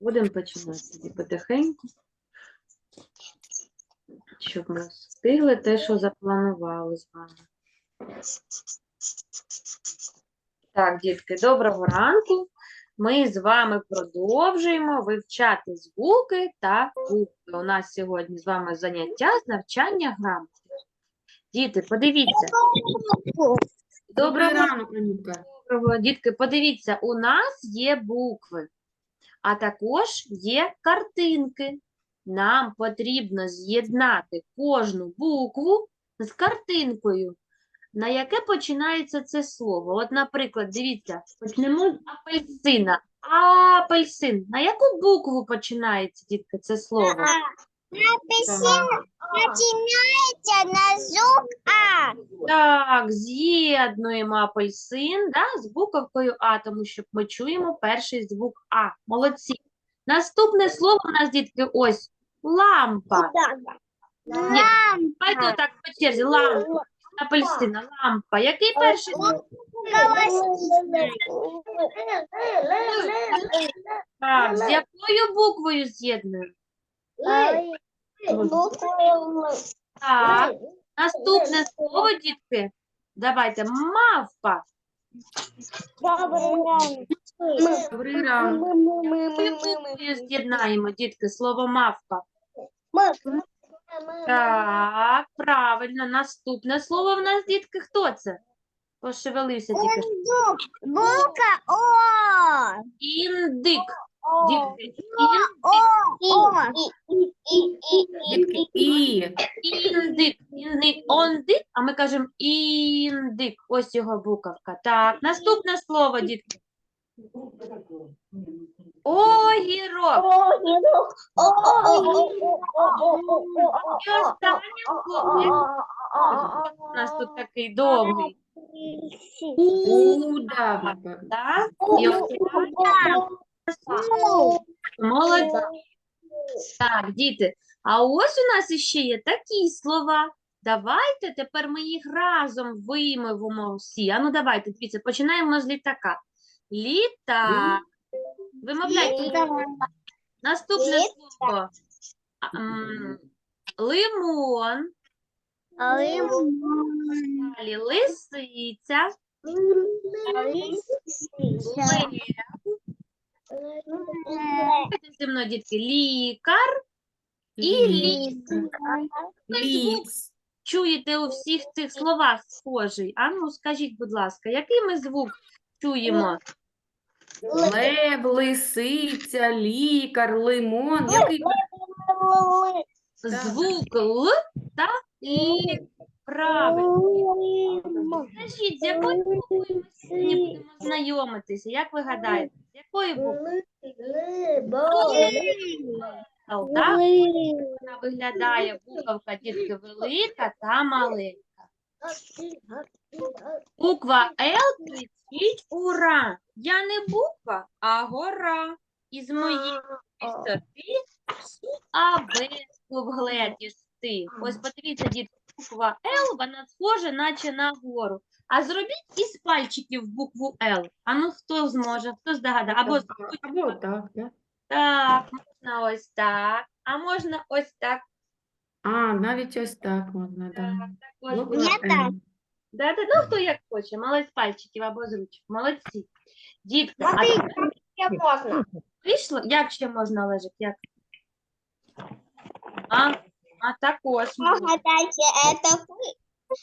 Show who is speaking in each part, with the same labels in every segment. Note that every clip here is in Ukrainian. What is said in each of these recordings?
Speaker 1: Будемо починати тоді потихеньку. Щоб ми встигли те, що запланували з вами. Так, дітки, доброго ранку. Ми з вами продовжуємо вивчати звуки та букви. У нас сьогодні з вами заняття з навчання грамоти. Діти, подивіться. Доброго
Speaker 2: Анюка.
Speaker 1: Дітки, подивіться, у нас є букви, а також є картинки. Нам потрібно з'єднати кожну букву з картинкою, на яке починається це слово. От, наприклад, дивіться, почнемо з апельсина. Апельсин. На яку букву починається, дітки, це слово?
Speaker 3: Апельсин начинается на звук А.
Speaker 1: Так, з'єднуємо апельсин да, з буковкою А, тому що ми чуємо перший звук А. Молодці. Наступне слово у нас, дітки, ось лампа. Ні, Давайте отак по черзі. Лампа. Апельсина, лампа. Який перший звук? Так, з якою буквою з'єднуємо? Так, наступне слово, дітки. Давайте, мавпа.
Speaker 2: Добрий ранок.
Speaker 1: Буквою з'єднаємо, дітки, слово мавпа? Так, правильно. Наступне слово в нас, дітки, хто це? Пошевелився тільки. що.
Speaker 3: Булка О.
Speaker 1: Індик. Дітки.
Speaker 2: Дітки, і.
Speaker 1: індик. Індик. Ондик, а ми кажемо індик. Ось його буковка. Так, наступне слово, дітки. Огірок. І останнє слово. У нас тут такий довгий.
Speaker 2: Удавка.
Speaker 1: Так? І останнє. Молодці. Так, діти, а ось у нас іще є такі слова. Давайте тепер ми їх разом вимовимо всі. Ану, давайте, дивіться, починаємо з літака. Літак. Вимовляйте. Наступне слово. А, Лимон. Далі лисиця. Лев. Зі мною, дітки. Лікар. І ліс.
Speaker 2: Ліс.
Speaker 1: Чуєте у всіх цих словах схожий? Ану, скажіть, будь ласка, який ми звук чуємо?
Speaker 2: Лев, лисиця, лікар, лимон. Який
Speaker 1: Звук Л та І. Правильно. Скажіть, з якою буквою ми сьогодні будемо знайомитися? Як ви гадаєте? Л, так? Вона виглядає буковка дітки велика та маленька. Буква Л кричить ура. Я не буква, а гора. Із моєї висоти всі абетку вгледіш ти. Ось подивіться, дітки, буква Л, вона схожа, наче на гору. А зробіть із пальчиків букву Л. А ну хто зможе, хто здогадає? Або
Speaker 2: Або так, так.
Speaker 1: так, можна ось так, а можна ось так.
Speaker 2: А, навіть ось так можна,
Speaker 1: Так,
Speaker 2: так.
Speaker 1: також
Speaker 2: Буква
Speaker 1: буде.
Speaker 3: Так.
Speaker 2: М.
Speaker 1: Да, да, ну хто як хоче, молодець пальчиків або з ручок. Молодці. Дітки, а тепер вийшло? Як ще можна лежати? Як? А, а також можна.
Speaker 3: это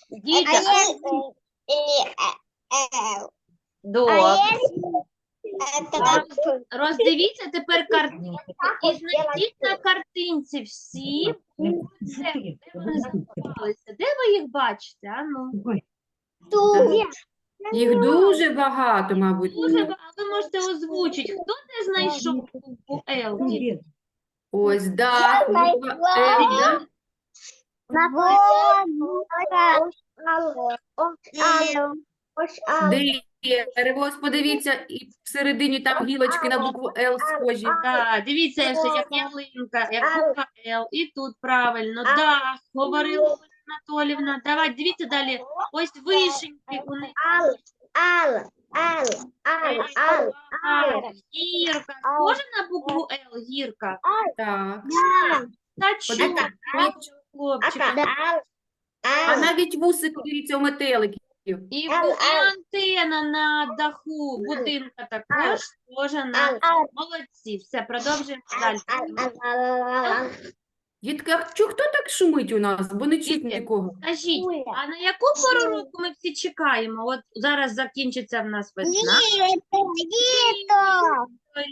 Speaker 1: Діти,
Speaker 3: А Л? А
Speaker 1: добре.
Speaker 3: если это
Speaker 1: Роздивіться тепер картинки і знайдіть на картинці всі, де вони заховалися. Де ви їх бачите? А ну.
Speaker 3: тут?
Speaker 2: Їх дуже багато, мабуть.
Speaker 1: Дуже, ба- а ви можете озвучити, хто не знайшов букву Л? діти?
Speaker 2: Ось, да, буква Л, да? Дерево, ось подивіться, і всередині там гілочки на букву Л схожі.
Speaker 1: Так, дивіться, ще як ялинка, як буква Л. І тут правильно. Дах, говорила Олена Анатолівна. Давай, дивіться далі. Ось вишеньки у них.
Speaker 3: Ал, Ал, Ал, ал, ал,
Speaker 1: А, Гірка. Схожа на букву Л, гірка?
Speaker 2: Так.
Speaker 1: Та чого, хлопчика?
Speaker 3: Ал,
Speaker 2: А навіть вусик дивіться у метеликів.
Speaker 1: І,
Speaker 3: Ау,
Speaker 1: бу- і
Speaker 3: ау.
Speaker 1: антена на даху будинка також схожа на... Молодці, все, продовжуємо далі.
Speaker 2: Дітки, а чо- хто так шумить у нас? Бо не
Speaker 1: Дітки.
Speaker 2: нікого.
Speaker 1: Скажіть, а на яку пору року ми всі чекаємо? От зараз закінчиться в нас весна.
Speaker 3: Літо, літо.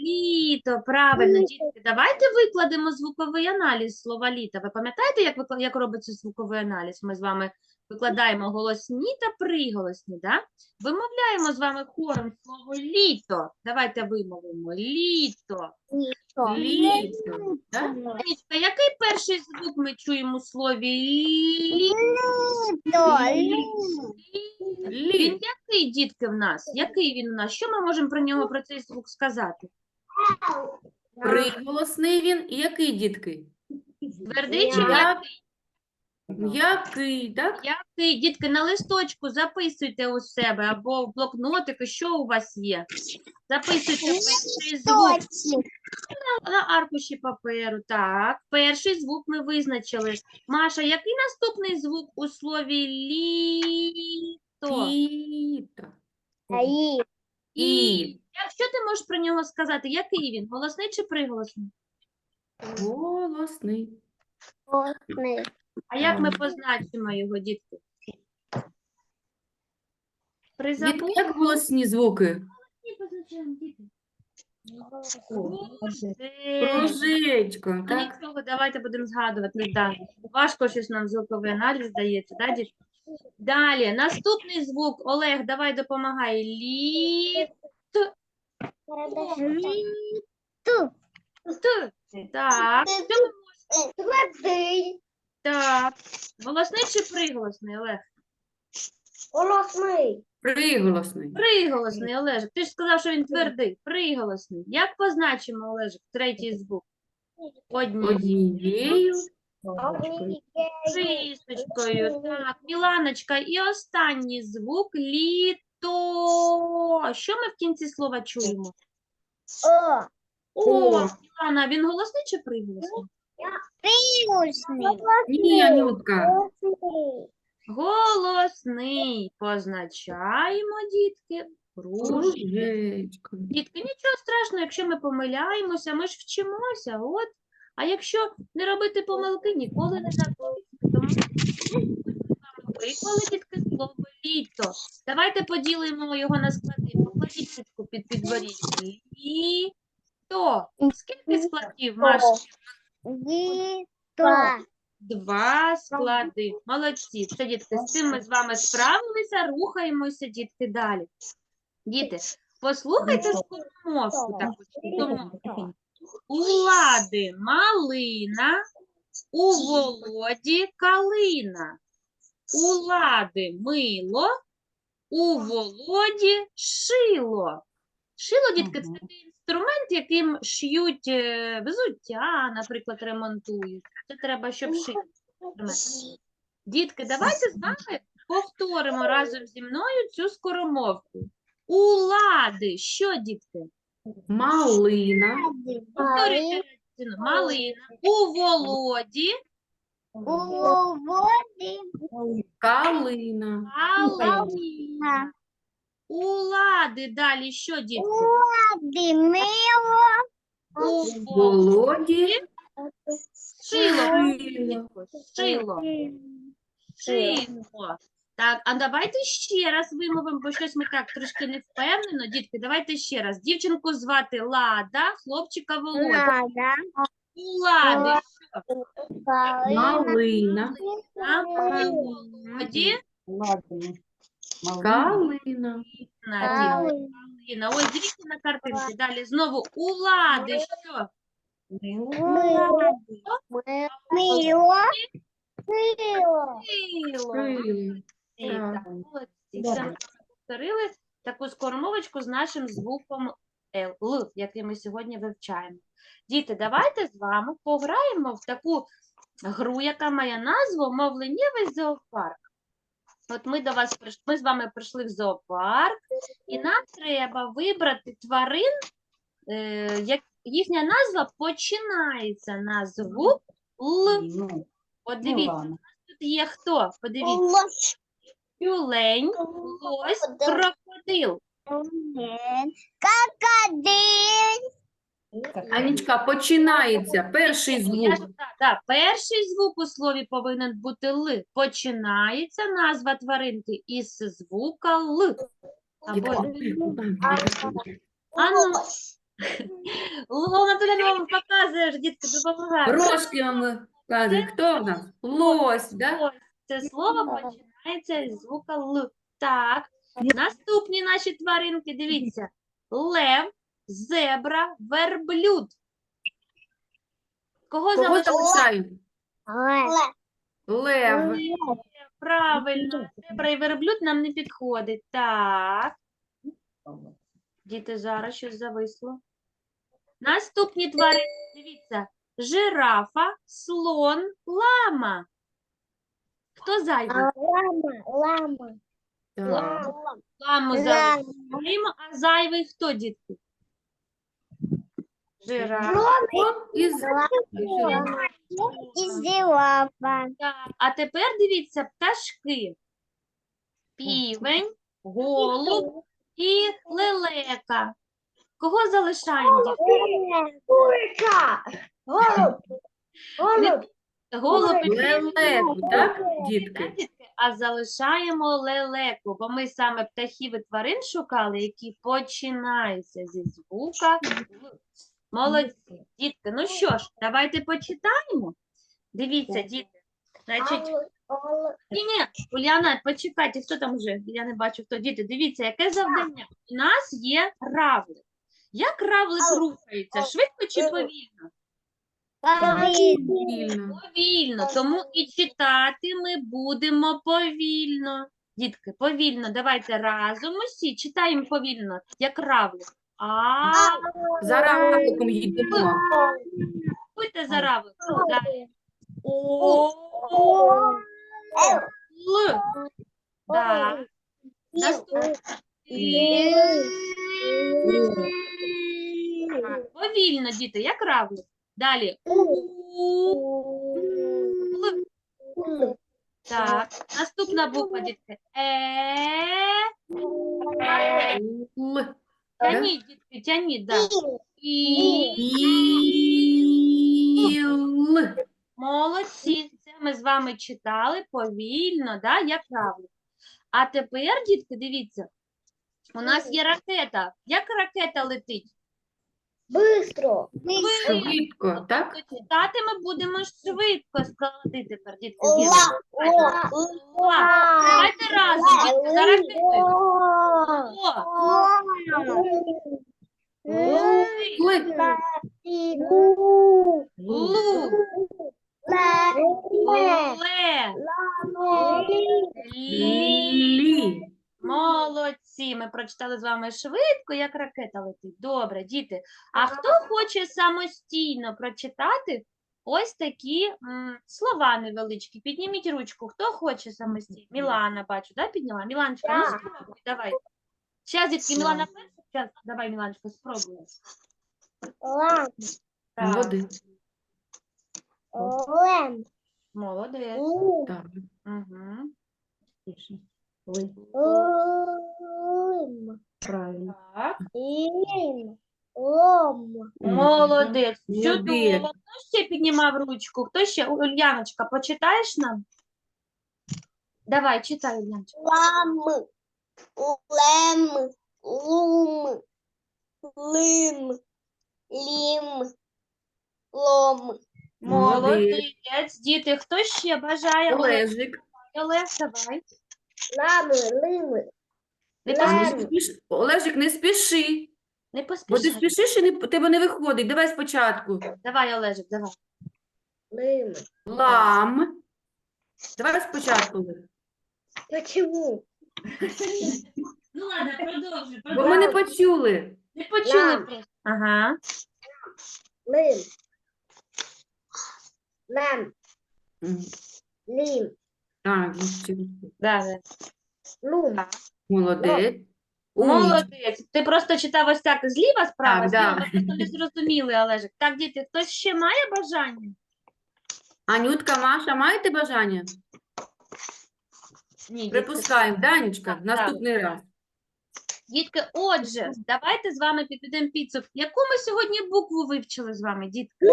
Speaker 1: Літо, правильно, дітки, давайте викладемо звуковий аналіз слова літо. Ви пам'ятаєте, як, викла- як робиться звуковий аналіз? Ми з вами викладаємо голосні та приголосні, да? Вимовляємо з вами хором слово літо. Давайте вимовимо літо.
Speaker 3: Літо.
Speaker 2: Літо.
Speaker 1: Анічка, який перший звук ми чуємо у слові літо?
Speaker 3: Літо, літо.
Speaker 1: Він який, дітки, в нас? Який він у нас? Що ми можемо про нього, про цей звук сказати?
Speaker 2: Приголосний він. І який, дітки?
Speaker 1: Твердий чи м'який?
Speaker 2: М'який, так?
Speaker 1: Який? Дітки, на листочку записуйте у себе або в блокнотику, що у вас є. Записуйте перший звук на аркуші паперу. Так, перший звук ми визначили. Маша, який наступний звук у слові літо?
Speaker 2: Літо.
Speaker 3: Літо.
Speaker 2: І.
Speaker 1: Якщо ти можеш про нього сказати, який він? Голосний чи приголосний?
Speaker 2: Голосний.
Speaker 3: Голосний.
Speaker 1: А як ми позначимо його, дітки? При
Speaker 2: як голосні звуки?
Speaker 1: Позначаємо, діти. Ну,
Speaker 2: так?
Speaker 1: нічого, давайте будемо згадувати. Да. Важко щось нам звуковий аналіз здається, да, дітки? Далі, наступний звук. Олег, давай допомагай. Лі,
Speaker 3: Літо.
Speaker 1: т. Так, що ми можемо?
Speaker 3: Твердий.
Speaker 1: Так. Голосний чи приголосний, Олег?
Speaker 3: Голосний.
Speaker 2: Приголосний.
Speaker 1: Приголосний, Олежик. Ти ж сказав, що він твердий. Приголосний. Як позначимо, Олежик, третій звук? Одні.
Speaker 2: Однією.
Speaker 1: Рисочкою. Так, Міланочка. І останній звук літо. Що ми в кінці слова чуємо?
Speaker 3: О.
Speaker 1: О,
Speaker 2: О.
Speaker 1: Мілана, він голосний чи приголосний?
Speaker 3: Приголосний.
Speaker 2: Ні, Анютка.
Speaker 1: Голосний. Позначаємо, дітки.
Speaker 2: Кружечко.
Speaker 1: Дітки, нічого страшного, якщо ми помиляємося, ми ж вчимося. От. А якщо не робити помилки, ніколи не забудемо. Виклали дітки слово літо. Давайте поділимо його на склади. Покладіть сітку під підборіддя. Літо. Скільки складів, Маш?
Speaker 3: Літо.
Speaker 1: Два склади. Молодці. Все, дітки, з цим ми з вами справилися. Рухаємося, дітки, далі. Діти, послухайте скоромовку таку. У Лади малина, у Володі калина. У Лади мило, у Володі шило. Шило, дітки, це такий інструмент, яким шиють е, взуття, наприклад, ремонтують. Це треба, щоб шити. Дітки, давайте з вами повторимо разом зі мною цю скоромовку. У лади, що, дітки?
Speaker 2: Малина.
Speaker 1: Повторюйте Малина. У Володі
Speaker 3: У води.
Speaker 2: Калина.
Speaker 1: калина. У лади далі що, дітки?
Speaker 3: Води мило.
Speaker 1: У
Speaker 2: Володі.
Speaker 1: Шило.
Speaker 2: Шило.
Speaker 1: Шило. Так, а давайте ще раз вимовимо, бо щось ми так трошки не впевнено. Дітки, давайте ще раз. Дівчинку звати Лада, хлопчика Володя.
Speaker 3: Лада.
Speaker 1: У лади
Speaker 2: Малина.
Speaker 1: Володі
Speaker 2: Калина.
Speaker 1: на Калина. Ось дивіться на картинці. Далі знову у лади що?
Speaker 3: Мило. Мило. Мило.
Speaker 2: Так.
Speaker 1: молодці. Це повторили таку скоромовочку з нашим звуком Л, Л, який ми сьогодні вивчаємо. Діти, давайте з вами пограємо в таку гру, яка має назву Мовленнєвий зоопарк. От ми до вас прийшли, ми з вами прийшли в зоопарк, і нам треба вибрати тварин, е, як їхня назва починається на звук Л.
Speaker 4: Ну,
Speaker 1: От
Speaker 4: ну
Speaker 1: дивіться,
Speaker 4: ладно.
Speaker 1: тут є хто? Подивіться. Тюлень, лось, крокодил.
Speaker 3: Крокодил.
Speaker 2: Анічка, починається. Перший
Speaker 1: Я
Speaker 2: звук.
Speaker 1: так, перший звук у слові повинен бути Л. Починається назва тваринки із звука Л. Або Ану, Луна Анатолійовна вам показує, ж, дітки, допомагає.
Speaker 2: Рожки вам кажуть. Хто в нас? Лось, да?
Speaker 1: Ось це слово починається із звука Л. Так, наступні наші тваринки, дивіться. Лев, зебра, верблюд. Кого
Speaker 2: Кого?
Speaker 3: Лев.
Speaker 2: Лев.
Speaker 1: Правильно, зебра і верблюд нам не підходить. Так, діти, зараз щось зависло. Наступні тварини, дивіться. Жирафа, слон, лама. Хто зайвий?
Speaker 3: Лама. Лама.
Speaker 2: Так.
Speaker 1: Ламу залишаємо, а зайвий хто, дітки? Жираф.
Speaker 2: О, із...
Speaker 3: І зілапа.
Speaker 1: Так, А тепер дивіться пташки. Півень, голуб і лелека. Кого залишаємо?
Speaker 3: Курка. Голуб. Голуб.
Speaker 1: Голуб
Speaker 2: Лелеку, так, дітки?
Speaker 1: А залишаємо лелеку, бо ми саме птахів і тварин шукали, які починаються зі звука. Молодці. Дітки, ну що ж, давайте почитаємо. Дивіться, діти. Значить, ні, ні, Уляна, почекайте, хто там вже? Я не бачу, хто. Діти, дивіться, яке завдання. У нас є равлик. Як равлик рухається? Швидко чи повільно?
Speaker 2: Вільно.
Speaker 1: Повільно, тому і читати ми будемо повільно. Дітки, повільно, давайте разом усі читаємо повільно, як равлик. А,
Speaker 2: За равликом їдемо.
Speaker 1: будьте за равликом. Далі. О, Л. Да. Наступне. Повільно, діти, як равлик. Далі. Так, наступна буква, дітки. Е.
Speaker 2: Л.
Speaker 1: Тяніть, дітки, тяніть, да. І. Молодці. Це ми з вами читали повільно, да, як равлик. А тепер, дітки, дивіться, у нас є ракета. Як ракета летить?
Speaker 3: Быстро.
Speaker 2: Швидко, так?
Speaker 1: Читати ми будемо швидко складати тепер, дітки.
Speaker 3: Ла.
Speaker 1: з'єднуємо. Ла. Давайте разом, дітки, за ракетою. О, Ли.
Speaker 2: Ли.
Speaker 1: Лу. Ле. Лі.
Speaker 2: Лі.
Speaker 1: Молодці, ми прочитали з вами швидко, як ракета летить. Добре, діти. А хто хоче самостійно прочитати ось такі м, слова невеличкі? Підніміть ручку. Хто хоче самостійно? Мілана, бачу, да, підняла? Міланочка, ну спробуй, давай. Зараз, дітки, Мілана перша. Зараз, давай, Міланочка, спробуй. Так,
Speaker 2: Молодець.
Speaker 3: Лем.
Speaker 1: молодець.
Speaker 2: Так.
Speaker 1: Угу.
Speaker 3: Лим.
Speaker 4: Правильно.
Speaker 1: Так,
Speaker 3: Лим. Лом.
Speaker 1: молодець.
Speaker 2: Молодець.
Speaker 1: Чудово. Хто ще піднімав ручку? Хто ще? Ульяночка, почитаєш нам? Давай, читай, Ульяночка.
Speaker 3: Лам. Лем. Лум. Лим. Лім. Лом.
Speaker 2: Молодець.
Speaker 1: Діти, хто ще бажає?
Speaker 2: Олежик.
Speaker 1: Олег, давай.
Speaker 3: Лами. Лими.
Speaker 1: Не
Speaker 3: Лам.
Speaker 2: Не
Speaker 1: поспішай,
Speaker 2: спіш- Олежик, не спіши.
Speaker 1: не
Speaker 2: Бо ти
Speaker 1: поспішай.
Speaker 2: спішиш і не, тебе не виходить. Давай спочатку.
Speaker 1: Давай, Олежик, давай.
Speaker 2: Лам. Давай спочатку. Олег.
Speaker 3: Почему?
Speaker 1: Ну ладно, продовжуй,
Speaker 2: Бо ми не почули.
Speaker 1: Не почули
Speaker 3: Лам.
Speaker 1: Ага.
Speaker 3: Лим. Лем.
Speaker 2: М.
Speaker 3: Лім.
Speaker 2: Так.
Speaker 1: Да, да.
Speaker 3: Лум.
Speaker 2: Молодець. Умнічка.
Speaker 1: Молодець. Ти просто читав ось так зліва справа,
Speaker 2: Так, да.
Speaker 1: просто не зрозуміли, Олежик. Так, діти, хтось ще має бажання?
Speaker 2: Анютка, Маша, маєте бажання?
Speaker 1: Ні, дітки.
Speaker 2: Припускаємо, Данечка,
Speaker 1: Так,
Speaker 2: наступний раз.
Speaker 1: Дітки, отже, давайте з вами підведемо підсумок. Яку ми сьогодні букву вивчили з вами, дітки?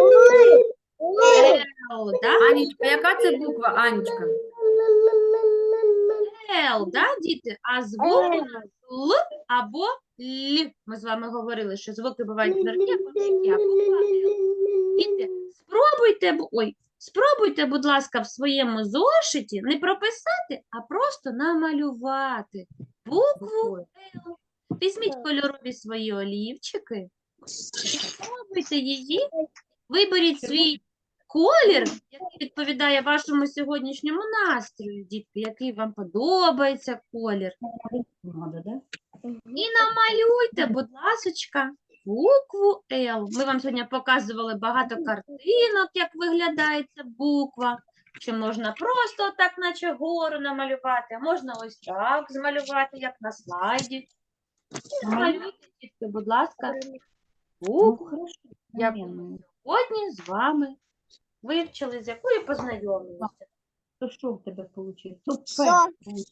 Speaker 1: Л, да?
Speaker 2: Анечка, яка це буква, Анечка?
Speaker 1: Л, да, діти? А звук у нас Л або Л. Ми з вами говорили, що звуки бувають тверді, або м'які, а буква Л. Діти, спробуйте, ой, спробуйте, будь ласка, в своєму зошиті не прописати, а просто намалювати букву Л. Візьміть кольорові свої олівчики, і спробуйте її, виберіть свій колір, який відповідає вашому сьогоднішньому настрою, дітки, який вам подобається колір. І намалюйте, будь ласочка, букву Л. Ми вам сьогодні показували багато картинок, як виглядає ця буква. Що можна просто так, наче гору намалювати, а можна ось так змалювати, як на слайді. Намалюйте, дітки, будь ласка,
Speaker 4: Ну,
Speaker 1: букву,
Speaker 4: хорошо.
Speaker 1: як ми сьогодні з вами вивчили, з якою познайомилися.
Speaker 4: То що в тебе вийшло?
Speaker 3: Все,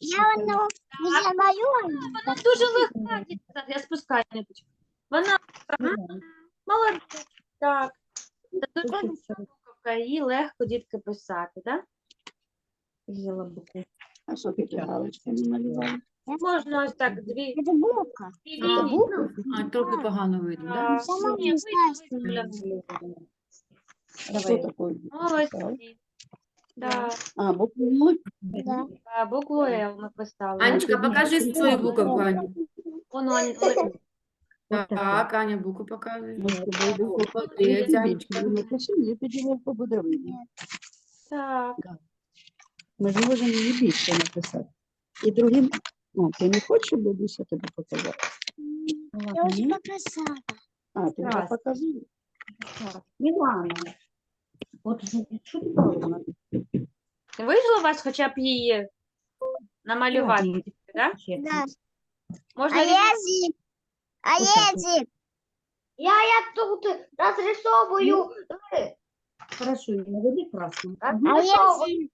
Speaker 3: Я воно не.
Speaker 1: Вона дуже легка, дітки. Я спускаю ниточку. Вона молодець, так. Це дуже буковка, її легко, дітки, писати, так?
Speaker 4: Взяла букву. А що ти галочки намалювала?
Speaker 1: Можна ось так, дві,
Speaker 3: Це булка.
Speaker 1: дві
Speaker 2: А. А, трохи погано видно, так?
Speaker 3: Сама
Speaker 1: ні,
Speaker 3: не
Speaker 1: ви-
Speaker 3: знаю,
Speaker 1: ви-
Speaker 4: Що таке?
Speaker 1: Молодці. Так,
Speaker 4: А, букву нуль?
Speaker 3: Да.
Speaker 1: а, букву Л ми писали.
Speaker 2: Анечка, покажи свою буковку, Аню.
Speaker 1: Воно, Ань- Олег,
Speaker 2: Так, Аня букву показує.
Speaker 4: Ми з тобою букву
Speaker 2: Молодець, Анечка.
Speaker 4: Напиши, мені тоді вовку буде видно.
Speaker 1: Так,
Speaker 4: Ми ж можемо її більше написати. І другим, о, ти не хочеш, щоб бабуся тобі показала?
Speaker 3: Я вже показала.
Speaker 4: А, ти вже
Speaker 1: Так.
Speaker 4: показала? Так. Мілана, от що ти дала?
Speaker 1: вийшло у вас хоча б її намалювати, так?
Speaker 3: Да.
Speaker 1: Можна
Speaker 3: А
Speaker 1: від-
Speaker 3: язик? А
Speaker 4: Вот так вот.
Speaker 3: язик? Я, я тут разрисовываю.
Speaker 4: Хорошо, наведи красну.
Speaker 3: А язик?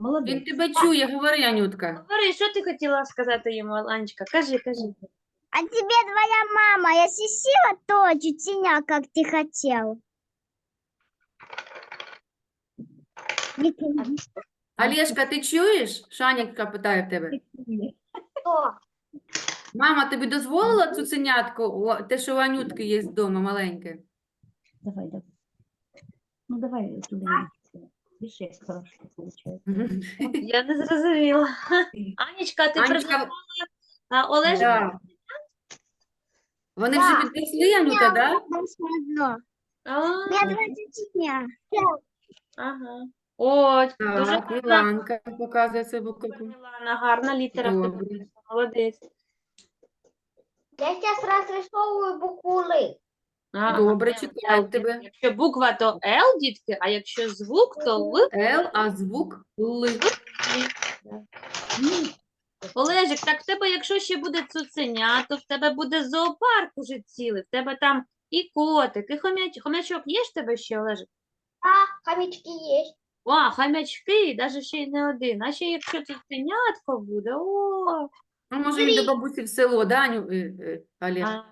Speaker 4: Молодець.
Speaker 2: Він тебе чує, говори, Анютка.
Speaker 1: Говори, що ти хотіла сказати йому, Анечка? Кажи, кажи.
Speaker 3: А тебе твоя мама, я сисила то чутиня, как ты хотел.
Speaker 2: Олешка, ти чуєш? Шанечка питає в тебе. Мама тобі дозволила цуценятку, о, те, що у Анютки є вдома маленьке?
Speaker 4: Давай, давай. Ну, давай туди. Більше як хорошо виходить.
Speaker 1: Я не зрозуміла. Анечка, ти
Speaker 2: Анечка,
Speaker 1: приготувала а, Олежик?
Speaker 2: Да. Вони вже
Speaker 3: Да.
Speaker 2: підписли, Анюта, да?
Speaker 3: одно.
Speaker 1: А,
Speaker 3: У два чутиня.
Speaker 1: ага. О, дуже
Speaker 2: Так,
Speaker 1: гарна,
Speaker 2: Міланка показує буковку.
Speaker 1: Мілана, гарна літера. в тебе
Speaker 2: Добре.
Speaker 1: Молодець.
Speaker 3: Я сейчас разрисовываю букву Л.
Speaker 1: Ага,
Speaker 2: Добре,
Speaker 1: Л, так,
Speaker 2: тебе.
Speaker 1: Якщо буква, то Л, дітки, а якщо звук, то Л.
Speaker 2: Л, а звук Л.
Speaker 1: Олежик, так в тебе, якщо ще буде цуценя, то в тебе буде зоопарк уже цілий. В тебе там і котик, і хомяч... хомячок є ж в тебе ще, Олежик?
Speaker 3: А, хомячки есть.
Speaker 1: О, хомячки, навіть ще й не один. А ще якщо цуценятко буде, о,
Speaker 2: Ну, може, він до бабусі в село, да, Аню, е, е, Олег?
Speaker 1: а,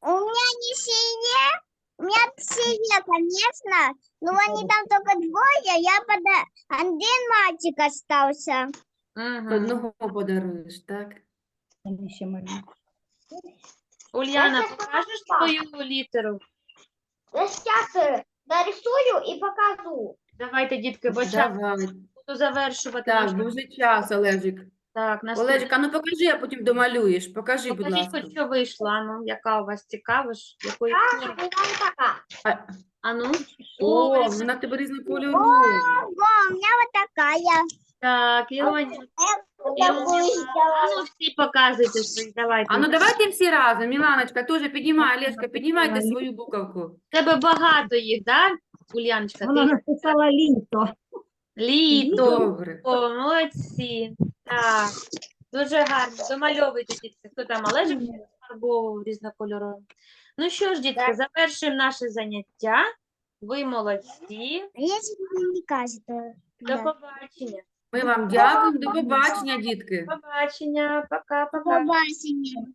Speaker 3: У меня не сие, у меня сие, конечно, но они там только двое, я пода... Один мальчик остался.
Speaker 1: мгм.
Speaker 2: Одного подаруєш, так?
Speaker 4: Ще
Speaker 3: щас
Speaker 1: покажеш свою літеру?
Speaker 3: Я сейчас э, нарисую и покажу.
Speaker 1: Давайте, дітки, бо час
Speaker 2: Давай.
Speaker 1: буду завершувати
Speaker 2: Так,
Speaker 1: наш
Speaker 2: дуже час, Олежик.
Speaker 1: так, наступний.
Speaker 2: Олежик, а ну покажи, а потім домалюєш. Покажи, будь
Speaker 1: Покажіть,
Speaker 2: ласка.
Speaker 1: хоч що вийшло, ану, яка у вас цікава ж, якої
Speaker 3: у такая.
Speaker 2: А,
Speaker 1: Ану,
Speaker 2: О,
Speaker 1: Ой,
Speaker 2: вона в тебе різнокольорова.
Speaker 3: Ого, у меня вот такая.
Speaker 1: так, Іоня,
Speaker 3: Я
Speaker 1: ану, всі показуйте свої, давайте.
Speaker 2: А ну давайте всі разом. Міланочка, теж піднімай, Олежка, піднімайте свою буковку.
Speaker 1: В тебе багато їх, да, Ульяночка?
Speaker 4: Вона
Speaker 1: Ти...
Speaker 4: написала літо.
Speaker 1: Літо.
Speaker 2: Добре.
Speaker 1: О, молодці. Так, дуже гарно. Домальовуйте, дітки. Хто там Олежик фарбовував різнокольоровим. Ну що ж, дітки, завершуємо наше заняття. Ви молодці.
Speaker 3: Если не?
Speaker 1: До побачення.
Speaker 2: Ми вам дякуємо. До побачення, дітки.
Speaker 1: До Побачення. Пока-пока.
Speaker 3: Побачення.